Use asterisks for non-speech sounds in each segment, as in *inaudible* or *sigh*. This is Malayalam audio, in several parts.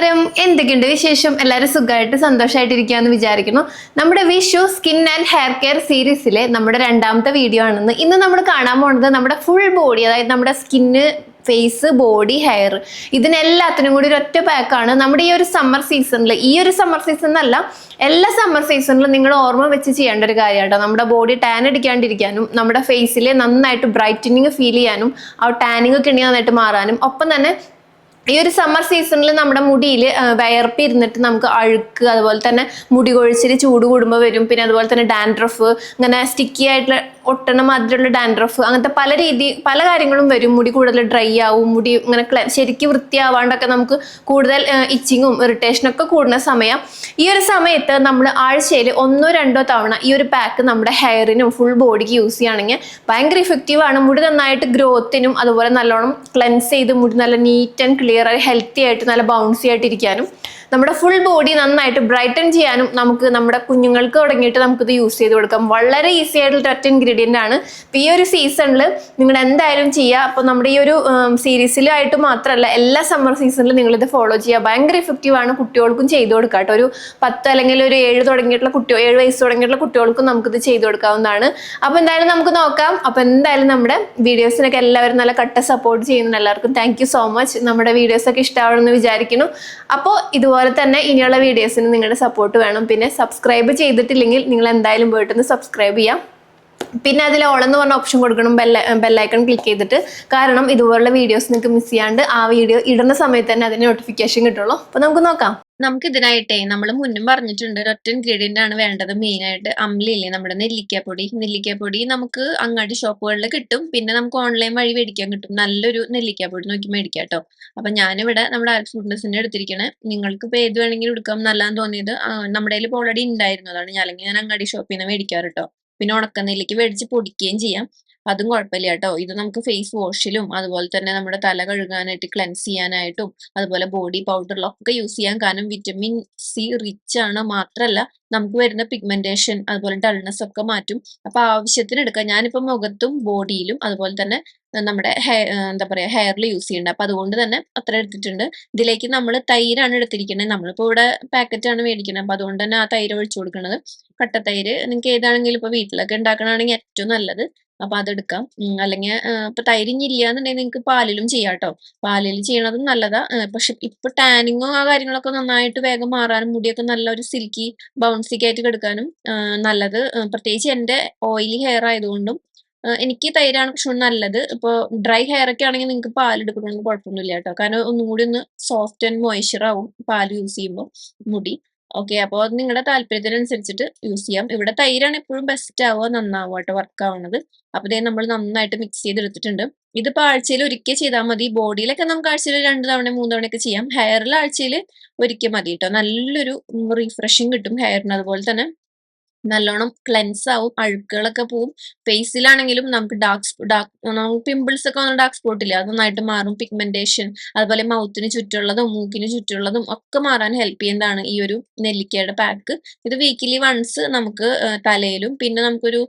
നമസ്കാരം. എന്തൊക്കെയുണ്ട് വിശേഷം? എല്ലാവരും സുഖമായിട്ട് സന്തോഷമായിട്ടിരിക്കുകയെന്ന് വിചാരിക്കുന്നു. നമ്മുടെ Vishu skin and hair care സീരീസിലെ നമ്മുടെ രണ്ടാമത്തെ വീഡിയോ ആണെന്ന് ഇന്ന് നമ്മൾ കാണാൻ പോകുന്നത് നമ്മുടെ ഫുൾ ബോഡി അതായത് നമ്മുടെ സ്കിന്ന് ഫേസ് ബോഡി ഹെയർ. ഇതിനെല്ലാത്തിനും കൂടി ഒരു ഒറ്റ പാക്കാണ്. നമ്മുടെ ഈ ഒരു സമ്മർ സീസണിൽ ഈ ഒരു സമ്മർ സീസൺ എന്നല്ല എല്ലാ സമ്മർ സീസണിലും നിങ്ങൾ ഓർമ്മ വെച്ച് ചെയ്യേണ്ട ഒരു കാര്യമാണ് നമ്മുടെ ബോഡി ടാൻ അടിക്കാണ്ടിരിക്കാനും നമ്മുടെ ഫേസിൽ നന്നായിട്ട് ബ്രൈറ്റനിങ് ഫീൽ ചെയ്യാനും ആ ടാനിങ് ഒക്കെ ഉണ്ടെങ്കിൽ നന്നായിട്ട് മാറാനും ഒപ്പം തന്നെ ഈ ഒരു സമ്മർ സീസണിൽ നമ്മുടെ മുടിയിൽ വയർപ്പ് ഇരുന്നിട്ട് നമുക്ക് അഴുക്ക് അതുപോലെ തന്നെ മുടി കൊഴിച്ചിൽ ചൂട് കൂടുമ്പോൾ വരും. പിന്നെ അതുപോലെ തന്നെ ഡാൻഡ്രഫ് അങ്ങനെ സ്റ്റിക്കി ആയിട്ടുള്ള ഒട്ടണ മാതിരിയുള്ള ഡാൻഡ്രഫ് അങ്ങനത്തെ പല രീതി പല കാര്യങ്ങളും വരും. മുടി കൂടുതൽ ഡ്രൈ ആവും മുടി ഇങ്ങനെ ശരിക്കും വൃത്തിയാവാണ്ടൊക്കെ നമുക്ക് കൂടുതൽ ഇച്ചിങ്ങും ഇറിറ്റേഷനും ഒക്കെ കൂടുന്ന സമയം. ഈ ഒരു സമയത്ത് നമ്മൾ ആഴ്ചയിൽ ഒന്നോ രണ്ടോ തവണ ഈ ഒരു പാക്ക് നമ്മുടെ ഹെയറിനും ഫുൾ ബോഡിക്ക് യൂസ് ചെയ്യുകയാണെങ്കിൽ ഭയങ്കര ഇഫക്റ്റീവ് ആണ്. മുടി നന്നായിട്ട് ഗ്രോത്തിനും അതുപോലെ നല്ലോണം ക്ലെൻസ് ചെയ്ത് മുടി നല്ല നീറ്റ് ആൻഡ് ക്ലിയർ ആയി ഹെൽത്തി ആയിട്ട് നല്ല ബൗൺസി ആയിട്ട് ഇരിക്കാനും നമ്മുടെ ഫുൾ ബോഡി നന്നായിട്ട് ബ്രൈറ്റൺ ചെയ്യാനും നമുക്ക് നമ്മുടെ കുഞ്ഞുങ്ങൾക്ക് തുടങ്ങിയിട്ട് നമുക്കിത് യൂസ് ചെയ്ത് കൊടുക്കാം. വളരെ ഈസി ആയിട്ടുള്ള ഒറ്റ ഇൻഗ്രീഡിയന്റ് ആണ്. ഈ ഒരു സീസണിൽ നിങ്ങൾ എന്തായാലും ചെയ്യുക അപ്പോൾ നമ്മുടെ ഈ ഒരു സീരീസിലായിട്ട് മാത്രമല്ല എല്ലാ സമ്മർ സീസണിലും നിങ്ങളിത് ഫോളോ ചെയ്യുക ഭയങ്കര ഇഫക്റ്റീവ് ആണ് കുട്ടികൾക്കും ചെയ്തു കൊടുക്കാം കേട്ടോ. ഒരു പത്ത് അല്ലെങ്കിൽ ഒരു ഏഴ് തുടങ്ങിയിട്ടുള്ള കുട്ടികൾ ഏഴ് വയസ്സ് തുടങ്ങിയിട്ടുള്ള കുട്ടികൾക്കും നമുക്കിത് ചെയ്തു കൊടുക്കാവുന്നതാണ്. അപ്പോൾ എന്തായാലും നമുക്ക് നോക്കാം. അപ്പോൾ എന്തായാലും നമ്മുടെ വീഡിയോസിനൊക്കെ എല്ലാവരും നല്ല കട്ട സപ്പോർട്ട് ചെയ്യുന്നുണ്ട് എല്ലാവർക്കും. താങ്ക് സോ മച്ച് നമ്മുടെ വീഡിയോസൊക്കെ ഇഷ്ടമാണെന്ന് വിചാരിക്കുന്നു. അപ്പോൾ ഇതുപോലെ തന്നെ ഇനിയുള്ള വീഡിയോസിന് നിങ്ങളുടെ സപ്പോർട്ട് വേണം. പിന്നെ സബ്സ്ക്രൈബ് ചെയ്തിട്ടില്ലെങ്കിൽ നിങ്ങൾ എന്തായാലും പോയിട്ടൊന്ന് സബ്സ്ക്രൈബ് ചെയ്യാം. പിന്നെ അതിൽ എന്ന് പറഞ്ഞ ഓപ്ഷൻ കൊടുക്കണം ബെല്ല ബെല്ലൈക്കൺ ക്ലിക്ക് ചെയ്തിട്ട്. കാരണം ഇതുപോലുള്ള വീഡിയോസ് നിങ്ങൾക്ക് മിസ് ചെയ്യാണ്ട് ആ വീഡിയോ ഇടുന്ന സമയത്ത് തന്നെ അതിന് നോട്ടിഫിക്കേഷൻ കിട്ടുള്ളൂ. അപ്പോൾ നമുക്ക് നോക്കാം. നമുക്ക് ഇതിനായിട്ടേ നമ്മൾ മുന്നും പറഞ്ഞിട്ടുണ്ട് ഒരൊറ്റ ഇൻഗ്രീഡിയന്റ് ആണ് വേണ്ടത് മെയിൻ ആയിട്ട്. അമ്ലിയില്ലേ നമ്മുടെ നെല്ലിക്കാപ്പൊടി. നെല്ലിക്കാപ്പൊടി നമുക്ക് അങ്ങാടി ഷോപ്പുകളിൽ കിട്ടും. പിന്നെ നമുക്ക് ഓൺലൈൻ വഴി മേടിക്കാൻ കിട്ടും. നല്ലൊരു നെല്ലിക്കാപ്പൊടി നോക്കി മേടിക്കാം കേട്ടോ അപ്പൊ ഞാനിവിടെ നമ്മുടെ ആൽഫ് ഫുഡ്നസിന്റെ എടുത്തിരിക്കണേ നിങ്ങൾക്ക് ഇപ്പൊ ഏത് വേണമെങ്കിലും എടുക്കാം നല്ലതെന്ന് തോന്നിയത് നമ്മുടെ കയ്യിൽ ഓൾറെഡി ഉണ്ടായിരുന്നതാണ്. ഞാൻ അല്ലെങ്കിൽ ഞാൻ അങ്ങാടി ഷോപ്പിൽ നിന്ന് മേടിക്കാറ് കേട്ടോ പിന്നെ ഉണക്കനെല്ലിക്ക് മേടിച്ച് പൊടിക്കുകയും ചെയ്യാം. അതും കുഴപ്പമില്ല കേട്ടോ. ഇത് നമുക്ക് ഫേസ് വാഷിലും അതുപോലെ തന്നെ നമ്മുടെ തല കഴുകാനായിട്ട് ക്ലെൻസ് ചെയ്യാനായിട്ടും അതുപോലെ ബോഡി പൗഡറിലൊക്കെ യൂസ് ചെയ്യാൻ കാരണം വിറ്റമിൻ സി റിച്ച് ആണ് മാത്രമല്ല നമുക്ക് വരുന്ന പിഗ്മെന്റേഷൻ അതുപോലെ ഡൾനെസ് ഒക്കെ മാറ്റും. അപ്പൊ ആവശ്യത്തിന് എടുക്കാം. ഞാനിപ്പോ മുഖത്തും ബോഡിയിലും അതുപോലെ തന്നെ നമ്മുടെ ഹെയർ എന്താ പറയാ ഹെയറിൽ യൂസ് ചെയ്യുന്നുണ്ട് അപ്പൊ അതുകൊണ്ട് തന്നെ അത്ര എടുത്തിട്ടുണ്ട്. ഇതിലേക്ക് നമ്മൾ തൈരാണ് എടുത്തിരിക്കുന്നത് നമ്മളിപ്പോ ഇവിടെ പാക്കറ്റാണ് മേടിക്കുന്നത് അപ്പൊ അതുകൊണ്ട് തന്നെ ആ തൈര് ഒഴിച്ചു കൊടുക്കുന്നത് കട്ടത്തൈര് നിങ്ങൾക്ക് ഏതാണെങ്കിലും ഇപ്പൊ വീട്ടിലൊക്കെ ഉണ്ടാക്കണമെങ്കിൽ ഏറ്റവും നല്ലത്. അപ്പൊ അതെടുക്കാം. അല്ലെങ്കിൽ ഇപ്പൊ തൈരിഞ്ഞില്ല എന്നുണ്ടെങ്കിൽ നിങ്ങൾക്ക് പാലിലും ചെയ്യാം കേട്ടോ പാലിൽ ചെയ്യണതും നല്ലതാ. പക്ഷെ ഇപ്പൊ ടാനിങ്ങോ ആ കാര്യങ്ങളൊക്കെ നന്നായിട്ട് വേഗം മാറാനും മുടിയൊക്കെ നല്ല ഒരു സിൽക്കി ബൗൺസിക്ക് ആയിട്ട് കിടക്കാനും ഏർ നല്ലത്. പ്രത്യേകിച്ച് എന്റെ ഓയിലി ഹെയർ ആയതുകൊണ്ടും എനിക്ക് തൈരാണ് പക്ഷെ നല്ലത്. ഇപ്പോൾ ഡ്രൈ ഹെയർ ഒക്കെ ആണെങ്കിൽ നിങ്ങൾക്ക് പാൽ എടുക്കണമെന്ന് കുഴപ്പമൊന്നുമില്ല കേട്ടോ. കാരണം ഒന്നും കൂടി ഒന്ന് സോഫ്റ്റ് ആൻഡ് മോയ്സ്ചർ ആവും പാൽ യൂസ് ചെയ്യുമ്പോൾ മുടി. ഓക്കെ അപ്പോൾ അത് നിങ്ങളുടെ താല്പര്യത്തിനനുസരിച്ചിട്ട് യൂസ് ചെയ്യാം. ഇവിടെ തൈരാണ് എപ്പോഴും ബെസ്റ്റ് ആവുക നന്നാവുക കേട്ടോ വർക്ക് ആവുന്നത്. അപ്പോൾ ഇതേ നമ്മൾ നന്നായിട്ട് മിക്സ് ചെയ്തെടുത്തിട്ടുണ്ട്. ഇതിപ്പോൾ ആഴ്ചയിൽ ഒരിക്കൽ ചെയ്താൽ മതി. ബോഡിയിലൊക്കെ നമുക്ക് ആഴ്ചയിൽ രണ്ട് തവണ മൂന്ന് തവണയൊക്കെ ചെയ്യാം. ഹെയറിൽ ആഴ്ചയിൽ ഒരിക്കൽ മതി കേട്ടോ. നല്ലൊരു റീഫ്രഷിങ് കിട്ടും ഹെയറിന് അതുപോലെ തന്നെ. നല്ലോണം ക്ലെൻസ് ആവും അഴുക്കുകളൊക്കെ പോവും. ഫേസിലാണെങ്കിലും നമുക്ക് ഡാർക്ക് ഡാർക്ക് നമുക്ക് പിമ്പിൾസ് ഒക്കെ വന്ന ഡാർക്ക് സ്പോട്ട് ഇല്ല? അത് നന്നായിട്ട് മാറും പിഗ്മെന്റേഷൻ അതുപോലെ മൗത്തിന് ചുറ്റുള്ളതും മൂക്കിന് ചുറ്റുള്ളതും ഒക്കെ മാറാൻ ഹെൽപ്പ് ചെയ്യുന്നതാണ് ഈ ഒരു നെല്ലിക്കയുടെ പാക്ക് ഇത് വീക്കിലി വൺസ് നമുക്ക് തലയിലും പിന്നെ നമുക്കൊരു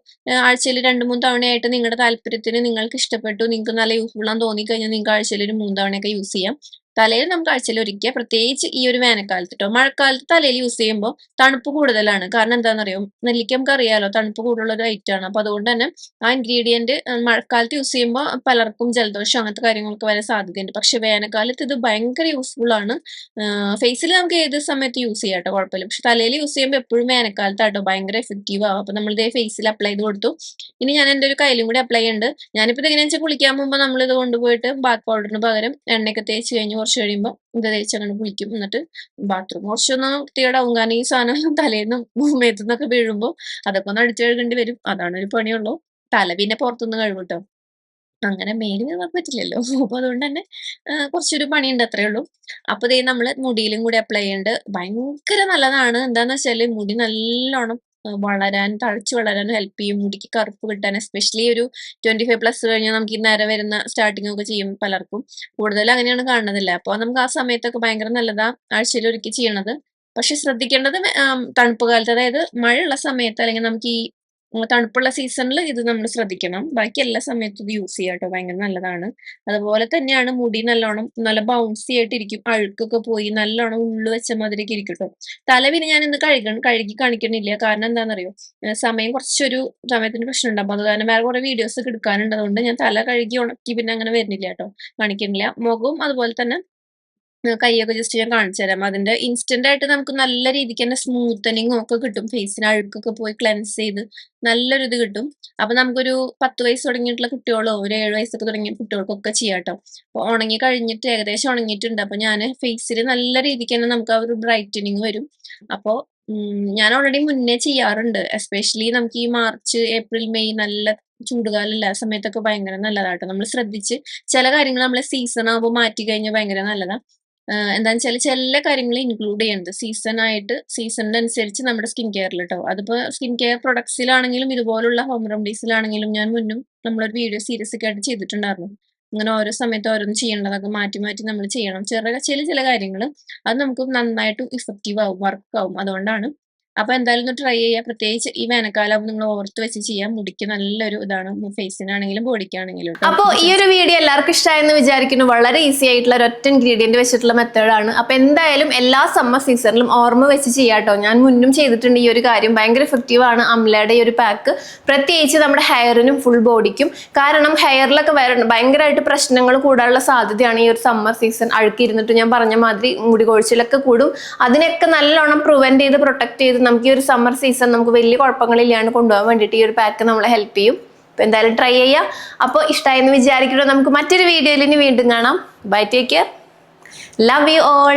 ആഴ്ചയിൽ രണ്ട് മൂന്ന് തവണയായിട്ട് നിങ്ങളുടെ താല്പര്യത്തിന് നിങ്ങൾക്ക് ഇഷ്ടപ്പെട്ടു നിങ്ങൾക്ക് നല്ല യൂസ്ഫുൾ ആണെന്ന് തോന്നിക്കഴിഞ്ഞാൽ നിങ്ങൾക്ക് ആഴ്ചയിൽ ഒരു മൂന്ന് തവണയൊക്കെ യൂസ് ചെയ്യാം. തലയിൽ നമുക്ക് ആഴ്ചയിൽ ഒരിക്കൽ പ്രത്യേകിച്ച് ഈ ഒരു വേനൽക്കാലത്ത് കേട്ടോ മഴക്കാലത്ത് തലയിൽ യൂസ് ചെയ്യുമ്പോൾ തണുപ്പ് കൂടുതലാണ്. കാരണം എന്താണെന്നറിയോ നെല്ലിക്ക നമുക്ക് അറിയാലോ തണുപ്പ് കൂടുതലുള്ള ഒരു ഐറ്റം ആണ്. അപ്പൊ അതുകൊണ്ട് തന്നെ ആ ഇൻഗ്രീഡിയന്റ് മഴക്കാലത്ത് യൂസ് ചെയ്യുമ്പോൾ പലർക്കും ജലദോഷം അങ്ങനത്തെ കാര്യങ്ങളൊക്കെ വരാൻ സാധ്യതയുണ്ട്. പക്ഷെ വേനൽക്കാലത്ത് ഇത് ഭയങ്കര യൂസ്ഫുൾ ആണ്. ഫേസിൽ നമുക്ക് ഏത് സമയത്ത് യൂസ് ചെയ്യാം കേട്ടോ കുഴപ്പമില്ല. പക്ഷെ തലയിൽ യൂസ് ചെയ്യുമ്പോൾ എപ്പോഴും വേനൽക്കാലത്താട്ടോ ഭയങ്കര എഫക്റ്റീവ് ആവും. അപ്പൊ നമ്മൾ ഇതേ ഫേസിൽ അപ്ലൈ ചെയ്ത് കൊടുത്തു. ഇനി ഞാൻ എന്റെ ഒരു കയ്യിലും കൂടി അപ്ലൈ ചെയ്യുന്നുണ്ട്. ഞാനിപ്പോൾ ഇതെങ്ങനെയാണെന്ന് വെച്ചാൽ കുളിക്കാൻ മുമ്പ് നമ്മൾ ഇത് കൊണ്ടുപോയിട്ട് ബാത്ത് പൗഡറിന് പകരം എണ്ണയൊക്കെ തേച്ച് കഴിഞ്ഞ് കുറച്ച് കഴിയുമ്പോൾ ഇത് തേച്ച് അങ്ങനെ കുളിക്കും. എന്നിട്ട് ബാത്റൂം കുറച്ചൊന്ന് വൃത്തികേടാവും. കാരണം ഈ സാധനം *laughs* തലേന്നും മേത്തുനിന്നൊക്കെ വീഴുമ്പോൾ അതൊക്കെ ഒന്ന് അടിച്ചു കഴുകേണ്ടി വരും. അതാണ് ഒരു പണിയുള്ളൂ. തല പിന്നെ പുറത്തുനിന്ന് കഴുകട്ടോ കേട്ടോ അങ്ങനെ മേൽ കഴുകാൻ പറ്റില്ലല്ലോ. *laughs* അപ്പൊ അതുകൊണ്ട് തന്നെ കുറച്ചൊരു പണിയുണ്ട് അത്രേ ഉള്ളൂ. അപ്പൊ ഇതേ നമ്മൾ മുടിയിലും കൂടി അപ്ലൈ ചെയ്യേണ്ടത് ഭയങ്കര നല്ലതാണ്. എന്താന്ന് വെച്ചാൽ മുടി നല്ലോണം വളരാൻ തഴച്ചു വളരാൻ ഹെൽപ്പ് ചെയ്യും. മുടിക്ക് കറുപ്പ് കിട്ടാൻ എസ്പെഷ്യലി ഒരു ട്വന്റി ഫൈവ് പ്ലസ് കഴിഞ്ഞാൽ നമുക്ക് ഈ നേരെ വരുന്ന സ്റ്റാർട്ടിംഗ് ഒക്കെ ചെയ്യും പലർക്കും. കൂടുതൽ അങ്ങനെയാണ് കാണുന്നതല്ലേ. അപ്പോൾ നമുക്ക് ആ സമയത്തൊക്കെ ഭയങ്കര നല്ലതാ ആഴ്ചയിൽ ഒരുക്കി ചെയ്യണത്. പക്ഷെ ശ്രദ്ധിക്കേണ്ടത് തണുപ്പ് കാലത്ത് അതായത് മഴയുള്ള സമയത്ത് അല്ലെങ്കിൽ നമുക്ക് ഈ തണുപ്പുള്ള സീസണിൽ ഇത് നമ്മൾ ശ്രദ്ധിക്കണം. ബാക്കി എല്ലാ സമയത്തും ഇത് യൂസ് ചെയ്യാം കേട്ടോ ഭയങ്കര നല്ലതാണ്. അതുപോലെ തന്നെയാണ് മുടി നല്ലോണം നല്ല ബൗൺസി ആയിട്ടിരിക്കും അഴുക്കൊക്കെ പോയി നല്ലോണം ഉള്ളു വെച്ച മാതിരിയൊക്കെ ഇരിക്കും കേട്ടോ തല പിന്നെ ഞാൻ ഇന്ന് കഴുകണം. കഴുകി കാണിക്കണില്ല. കാരണം എന്താണെന്നറിയോ സമയം കുറച്ചൊരു സമയത്തിന് പ്രശ്നം ഉണ്ടാകും അത് കാരണം വേറെ കുറെ വീഡിയോസ് ഒക്കെ എടുക്കാനുണ്ട്. അതുകൊണ്ട് ഞാൻ തല കഴുകി ഉണക്കി പിന്നെ അങ്ങനെ വരുന്നില്ല കേട്ടോ കാണിക്കണില്ല. മുഖവും അതുപോലെ തന്നെ കൈയൊക്കെ ജസ്റ്റ് ഞാൻ കാണിച്ചു തരാം. അതിന്റെ ഇൻസ്റ്റന്റ് ആയിട്ട് നമുക്ക് നല്ല രീതിക്ക് തന്നെ സ്മൂത്തനിങ്ങും ഒക്കെ കിട്ടും. ഫേസിന് അഴുക്കൊക്കെ പോയി ക്ലെൻസ് ചെയ്ത് നല്ലൊരു ഇത് കിട്ടും. അപ്പൊ നമുക്കൊരു പത്ത് വയസ്സ് തുടങ്ങിയിട്ടുള്ള കുട്ടികളോ ഒരു ഏഴ് വയസ്സൊക്കെ തുടങ്ങിയ കുട്ടികൾക്കൊക്കെ ചെയ്യാം കേട്ടോ അപ്പൊ ഉണങ്ങി കഴിഞ്ഞിട്ട് ഏകദേശം ഉണങ്ങിയിട്ടുണ്ട്. അപ്പൊ ഞാൻ ഫേസിൽ നല്ല രീതിക്ക് തന്നെ നമുക്ക് ആ ഒരു ബ്രൈറ്റനിങ് വരും. അപ്പോ ഞാൻ ഓൾറെഡി മുന്നേ ചെയ്യാറുണ്ട്. എസ്പെഷ്യലി നമുക്ക് ഈ മാർച്ച് ഏപ്രിൽ മെയ് നല്ല ചൂടുകാലല്ല ആ സമയത്തൊക്കെ ഭയങ്കര നല്ലതാട്ടോ. നമ്മൾ ശ്രദ്ധിച്ച് ചില കാര്യങ്ങൾ നമ്മളെ സീസൺ ആകുമ്പോൾ മാറ്റി കഴിഞ്ഞാൽ ഭയങ്കര നല്ലതാ. ആഹ് എന്താന്ന് വെച്ചാൽ ചില കാര്യങ്ങൾ ഇൻക്ലൂഡ് ചെയ്യേണ്ടത് സീസൺ ആയിട്ട് സീസണിനനുസരിച്ച് നമ്മുടെ സ്കിൻ കെയറിൽ കേട്ടോ അതിപ്പോ സ്കിൻ കെയർ പ്രൊഡക്ട്സിലാണെങ്കിലും ഇതുപോലുള്ള ഹോം റെമഡീസിലാണെങ്കിലും ഞാൻ മുന്നും നമ്മളൊരു വീഡിയോ സീരിയസ് ഒക്കെ ആയിട്ട് ചെയ്തിട്ടുണ്ടായിരുന്നു. അങ്ങനെ ഓരോ സമയത്ത് ഓരോന്ന് ചെയ്യേണ്ടതൊക്കെ മാറ്റി മാറ്റി നമ്മൾ ചെയ്യണം. ചെറിയ ചില ചില കാര്യങ്ങൾ അത് നമുക്ക് നന്നായിട്ട് ഇഫക്റ്റീവ് ആവും വർക്ക് ആവും. അതുകൊണ്ടാണ് അപ്പൊ എന്തായാലും ഒന്ന് ട്രൈ ചെയ്യുക പ്രത്യേകിച്ച് ഈ വേനൽക്കാലം നിങ്ങൾ ഓർത്ത് വെച്ച് ചെയ്യാൻ മുടിക്ക് നല്ലൊരു ഇതാണ്. ഫേസിനാണെങ്കിലും ബോഡിക്കാണെങ്കിലും. അപ്പോൾ ഈ ഒരു വീഡിയോ എല്ലാവർക്കും ഇഷ്ടമായെന്ന് വിചാരിക്കുന്നു. വളരെ ഈസി ആയിട്ടുള്ള ഒരൊറ്റ ഇൻഗ്രീഡിയന്റ് വെച്ചിട്ടുള്ള മെത്തേഡാണ് അപ്പോൾ എന്തായാലും എല്ലാ സമ്മർ സീസണിലും ഓർമ്മ വെച്ച് ചെയ്യാട്ടോ ഞാൻ മുന്നും ചെയ്തിട്ടുണ്ട് ഈ ഒരു കാര്യം. ഭയങ്കര എഫക്റ്റീവ് ആണ് അംലയുടെ ഈ ഒരു പാക്ക് പ്രത്യേകിച്ച് നമ്മുടെ ഹെയറിനും ഫുൾ ബോഡിക്കും കാരണം ഹെയറിലൊക്കെ വരണം ഭയങ്കരമായിട്ട് പ്രശ്നങ്ങൾ കൂടാനുള്ള സാധ്യതയാണ് ഈ ഒരു സമ്മർ സീസൺ അഴുക്കിയിരുന്നിട്ട് ഞാൻ പറഞ്ഞ മാതിരി മുടി കൊഴിച്ചിലൊക്കെ കൂടും. അതിനൊക്കെ നല്ലോണം പ്രിവെന്റ് ചെയ്ത് പ്രൊട്ടക്ട് ചെയ്ത് നമുക്ക് ഈ ഒരു സമ്മർ സീസൺ നമുക്ക് വലിയ കുഴപ്പങ്ങളില്ലാണ്ട് കൊണ്ടുപോകാൻ വേണ്ടിയിട്ട് ഈ ഒരു പാക്ക് നമ്മളെ ഹെൽപ്പ് ചെയ്യും. അപ്പോൾ എന്തായാലും ട്രൈ ചെയ്യാം അപ്പോൾ ഇഷ്ടമായെന്ന് വിചാരിക്കുന്നു. നമുക്ക് മറ്റൊരു വീഡിയോയിൽ ഇനി വീണ്ടും കാണാം. Bye take care love you all